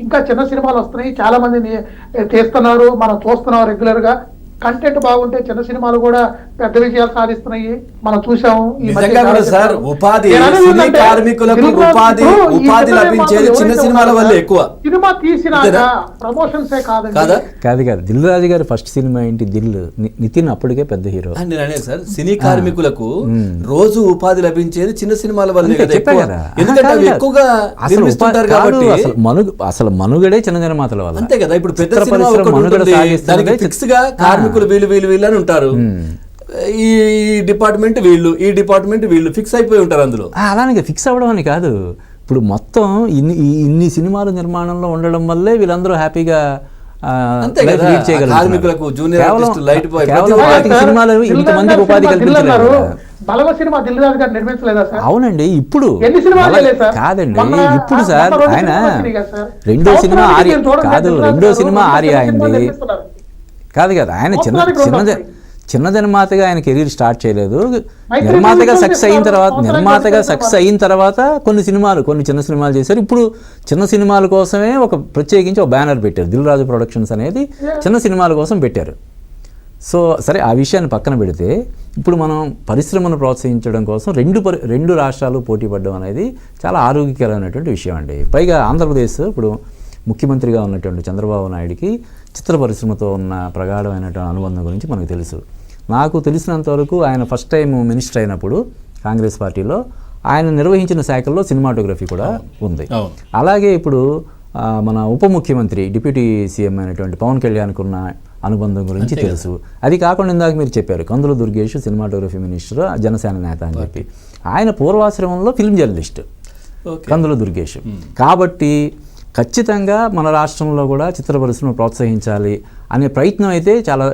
ఇంకా చిన్న సినిమాలు వస్తున్నాయి. చాలా మంది ని- తీస్తున్నారు మనం చూస్తున్నాం రెగ్యులర్గా. కంటెంట్ బాగుంటే చిన్న సినిమాలు కూడా పెద్ద విజయాలు సాధిస్తున్నాయి. మనం చూసాం ఈ మధ్య నిజంగా కూడా చాలా సార్. ఉపాధి కార్మికులకు ఉపాధి ఉపాధి చిన్న లభించేది సినిమాలు చిన్న సినిమాల వల్ల ఎక్కువ. సినిమా అంతేనా? ప్రమోషన్సే కాదా? కాదు కాదు. దిల్ రాజు గారి ఫస్ట్ సినిమా ఏంటి? దిల్ నితిన్ అప్పటికే పెద్ద హీరో. నేను అనేది సార్ సినీ కార్మికులకు రోజు ఉపాధి లభించేది చిన్న సినిమాల వల్లే. ఎందుకంటే అవి. ఎక్కువగా అసలు నిర్మిస్తుంటారు కాబట్టి అసలు మనుగ అసలు మనుగడే చిన్న నిర్మాతల వల్ల. అంతే కదా ఇప్పుడు పెద్ద సినిమా ఒకటి దానికి ఫిక్స్గా కార్మికులు వీళ్ళు వీళ్ళు వీళ్ళు అని ఉంటారు ఈ డిపార్ట్మెంట్ వీళ్ళు ఈ డిపార్ట్మెంట్ వీళ్ళు ఫిక్స్ అయిపోయి ఉంటారు అందులో ఆ, అలానే ఫిక్స్ అవ్వడం అని కాదు ఇప్పుడు మొత్తం ఇన్ని ఈ- ఇన్ని సినిమాల నిర్మాణంలో ఉండడం వల్లే వీళ్ళందరూ హ్యాపీగా. కార్మికులకు, సినిమాలు ఇంతమందికి రాజు ఉపాధి సినిమా గారు నిర్మించలేదా సార్ అవునండి ఇప్పుడు ఎన్ని సినిమాలు అలా- చేయలేదు సార్? కాదండి ఇప్పుడు సార్ రెండు ఆయన? రెండో సినిమా ఆర్య కాదు రెండో సినిమా ఆర్య అయింది. కాదు కాదు ఆయన చిన్న చిన్న. చిన్న నిర్మాతగా ఆయన కెరీర్ స్టార్ట్ చేయలేదు. నిర్మాతగా సక్సెస్ అయిన తర్వాత నిర్మాతగా సక్సెస్. అయిన తర్వాత కొన్ని సినిమాలు కొన్ని చిన్న సినిమాలు చేశారు. ఇప్పుడు చిన్న సినిమాల కోసమే ఒక ప్రత్యేకించి ఒక బ్యానర్ పెట్టారు. దిల్ రాజు ప్రొడక్షన్స్ అనేది చిన్న సినిమాల కోసం పెట్టారు. సో సరే ఆ విషయాన్ని పక్కన పెడితే ఇప్పుడు మనం పరిశ్రమను ప్రోత్సహించడం కోసం రెండు పరి రెండు రాష్ట్రాలు పోటీ పడడం అనేది చాలా ఆరోగ్యకరమైనటువంటి విషయం అండి. పైగా ఆంధ్రప్రదేశ్ ఇప్పుడు ముఖ్యమంత్రిగా ఉన్నటువంటి చంద్రబాబు నాయుడికి చిత్ర పరిశ్రమతో ఉన్న ప్రగాఢమైనటువంటి అనుబంధం గురించి మనకు తెలుసు. నాకు తెలిసినంత వరకు ఆయన ఫస్ట్ టైం మినిస్టర్ అయినప్పుడు కాంగ్రెస్ పార్టీలో ఆయన నిర్వహించిన శాఖల్లో సినిమాటోగ్రఫీ కూడా ఉంది. అలాగే ఇప్పుడు మన ఉప ముఖ్యమంత్రి డిప్యూటీ సీఎం అయినటువంటి పవన్ కళ్యాణ్కి ఉన్న అనుబంధం గురించి తెలుసు. అది కాకుండా ఇందాక మీరు చెప్పారు కందుల దుర్గేష్ సినిమాటోగ్రఫీ మినిస్టర్ జనసేన నేత అని చెప్పి. ఆయన పూర్వాశ్రమంలో ఫిల్మ్ జర్నలిస్ట్ కందుల దుర్గేష్. కాబట్టి ఖచ్చితంగా మన రాష్ట్రంలో కూడా చిత్ర పరిశ్రమ ప్రోత్సహించాలి అనే ప్రయత్నం అయితే చాలా